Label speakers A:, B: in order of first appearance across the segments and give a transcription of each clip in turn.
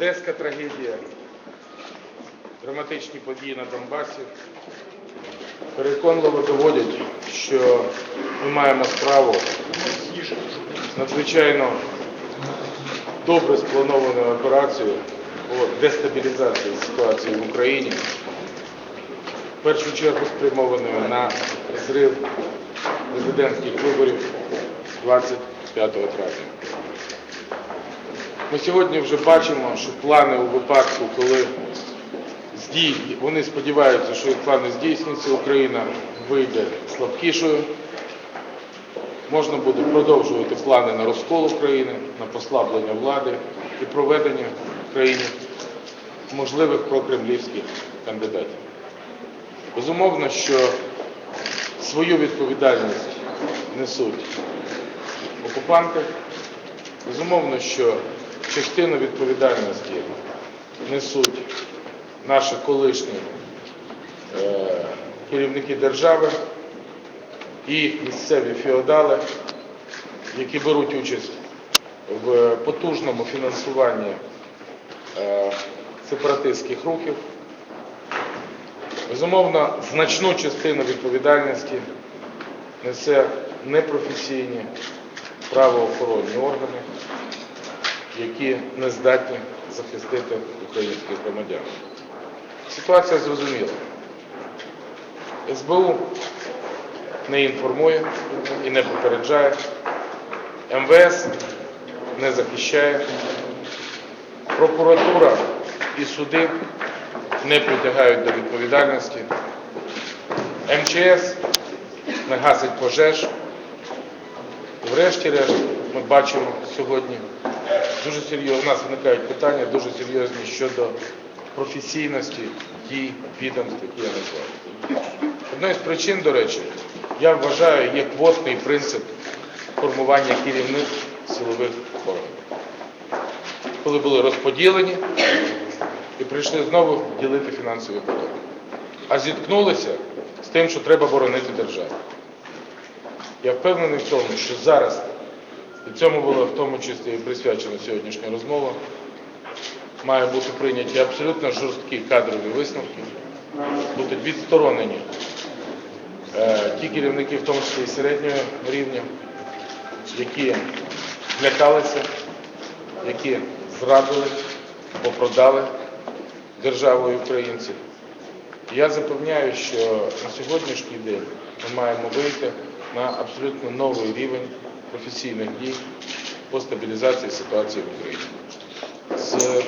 A: Одеська трагедія, драматичні події на Донбасі переконливо доводять, що ми маємо справу з надзвичайно добре спланованою операцією по дестабілізації ситуації в Україні, в першу чергу спрямованою на зрив президентських виборів 25 травня. Ми сьогодні вже бачимо, що плани у випадку, коли здій, вони сподіваються, що їх плани здійсняться, Україна вийде слабкішою. Можна буде продовжувати плани на розкол України, на послаблення влади і проведення в країні можливих прокремлівських кандидатів. Безумовно, що свою відповідальність несуть окупанти. Безумовно, що частину відповідальності несуть наші колишні е, керівники держави і місцеві феодали, які беруть участь в потужному фінансуванні е, сепаратистських рухів. Безумовно, значну частину відповідальності несе непрофесійні правоохоронні органи, які не здатні захистити українських громадян. Ситуація зрозуміла. СБУ не інформує і не попереджає, МВС не захищає, прокуратура і суди не притягають до відповідальності, МЧС не гасить пожеж. Врешті-решт ми бачимо сьогодні дуже серйозно, у нас виникають питання дуже серйозні щодо професійності дій відомств, які я назвав. Одною з причин, до речі, я вважаю, є квотний принцип формування керівництв силових органів. Коли були розподілені і прийшли знову ділити фінансові потоки. А зіткнулися з тим, що треба боронити державу. Я впевнений в тому, що зараз, цьому було в тому числі і присвячена сьогоднішня розмова, має бути прийняті абсолютно жорсткі кадрові висновки, будуть відсторонені е, ті керівники, в тому числі і середнього рівня, які злякалися, які зрадили або продали державу і українців. Я запевняю, що на сьогоднішній день ми маємо вийти на абсолютно новий рівень професійних дій по стабілізації ситуації в Україні. З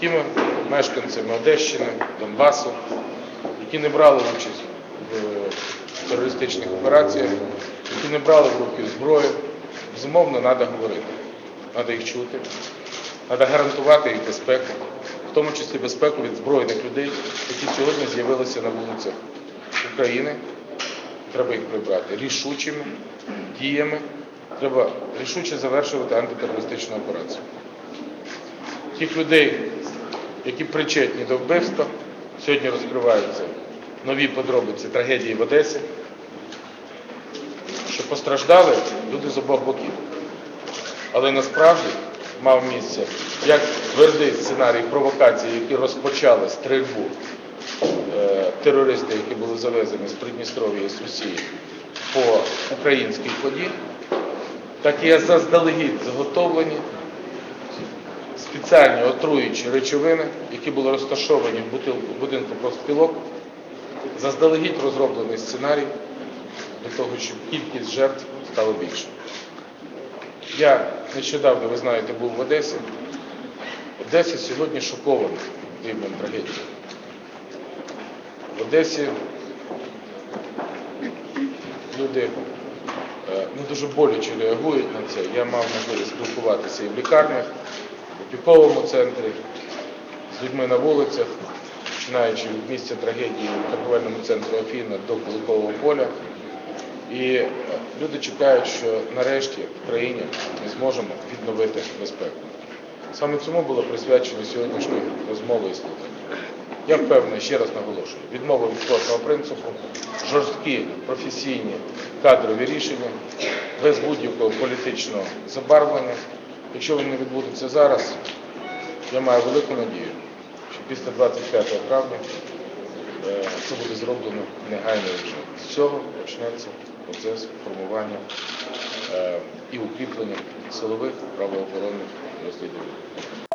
A: тими мешканцями Одещини, Донбасу, які не брали участь в терористичних операціях, які не брали в руки зброю, безумовно, треба говорити. Треба їх чути, треба гарантувати їх безпеку, в тому числі безпеку від збройних людей, які сьогодні з'явилися на вулицях України. Треба їх прибрати рішучими діями. Треба рішуче завершувати антитерористичну операцію. Тих людей, які причетні до вбивства, сьогодні розкриваються нові подробиці трагедії в Одесі, що постраждали люди з обох боків. Але насправді мав місце як твердий сценарій провокації, які розпочали стрільбу е, терористи, які були завезені з Придністров'я і Росії по українській воді, так і заздалегідь заготовлені спеціальні отруючі речовини, які були розташовані в бутилку- будинку профспілок, заздалегідь розроблений сценарій для того, щоб кількість жертв стала більше. Я нещодавно, ви знаєте, був в Одесі. Одеса сьогодні шокована рівнем трагедії. В Одесі люди ну, дуже боляче реагують на це. Я мав можливість спілкуватися і в лікарнях, в опіковому центрі, з людьми на вулицях, починаючи від місця трагедії в торговельному центрі Афіна до Куликового поля. І е, люди чекають, що нарешті в країні ми зможемо відновити безпеку. Саме цьому було присвячено сьогоднішні розмови і слухання. Я впевнений, ще раз наголошую, відмова від квотного принципу, жорсткі професійні кадрові рішення, без будь-якого політичного забарвлення. Якщо він не відбудеться зараз, Я маю велику надію, що після 25 травня е, це буде зроблено негайно вже. З цього почнеться процес формування е, і укріплення силових правоохоронних розслідувань.